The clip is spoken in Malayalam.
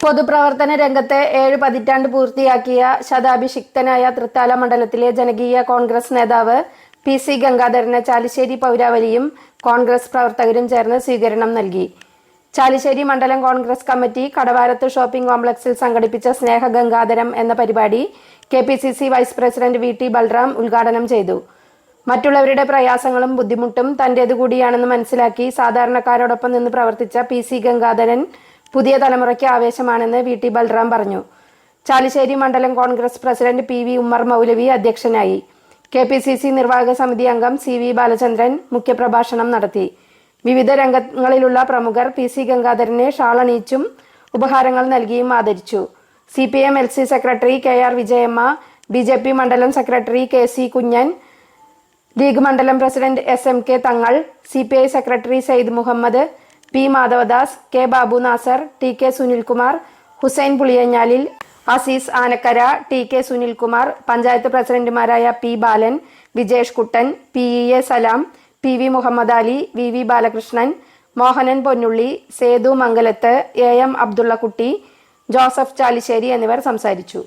പൊതുപ്രവർത്തന രംഗത്തെ ഏഴ് പതിറ്റാണ്ട് പൂർത്തിയാക്കിയ ശതാഭിഷിക്തനായ തൃത്താല മണ്ഡലത്തിലെ ജനകീയ കോൺഗ്രസ് നേതാവ് പി സി ഗംഗാധരന് ചാലിശ്ശേരി പൗരാവലിയും കോൺഗ്രസ് പ്രവർത്തകരും ചേർന്ന് സ്വീകരണം നൽകി. ചാലിശ്ശേരി മണ്ഡലം കോൺഗ്രസ് കമ്മിറ്റി കടവാരത്ത് ഷോപ്പിംഗ് കോംപ്ലക്സിൽ സംഘടിപ്പിച്ച സ്നേഹ ഗംഗാധരം എന്ന പരിപാടി K P C C vice president V T Balram ഉദ്ഘാടനം ചെയ്തു. മറ്റുള്ളവരുടെ പ്രയാസങ്ങളും ബുദ്ധിമുട്ടും തന്റേതുകൂടിയാണെന്ന് മനസ്സിലാക്കി സാധാരണക്കാരോടൊപ്പം നിന്ന് പ്രവർത്തിച്ച പി സി ഗംഗാധരൻ പുതിയ തലമുറയ്ക്ക് ആവേശമാണെന്ന് വി ടി ബൽറാം പറഞ്ഞു. ചാലിശ്ശേരി മണ്ഡലം Congress president P V Ummer Moulavi അധ്യക്ഷനായി. കെ പി സി സി നിർവാഹക സമിതി അംഗം സി വി ബാലചന്ദ്രൻ മുഖ്യപ്രഭാഷണം നടത്തി. വിവിധ രംഗങ്ങളിലുള്ള പ്രമുഖർ പി സി ഗംഗാധരനെ ഷാളണിയിച്ചും ഉപഹാരങ്ങൾ നൽകിയും ആദരിച്ചു. C P M L C secretary K R Vijayamma B J P മണ്ഡലം secretary K C Kunjan league മണ്ഡലം president S M K Thangal C P I secretary Sayyid Muhammad P Madhavadas K Babu Nasar T K Sunilkumar Hussain Puliyanjalil Azeez Anakkara T K Sunilkumar panchayat പ്രസിഡന്റുമാരായ P Balan Vijesh Kuttan P E A Salam P V Muhammad Ali V V Balakrishnan Mohanan Ponnulli Sethu Mangalath A M Abdullakutty Joseph Chalissery എന്നിവർ സംസാരിച്ചു.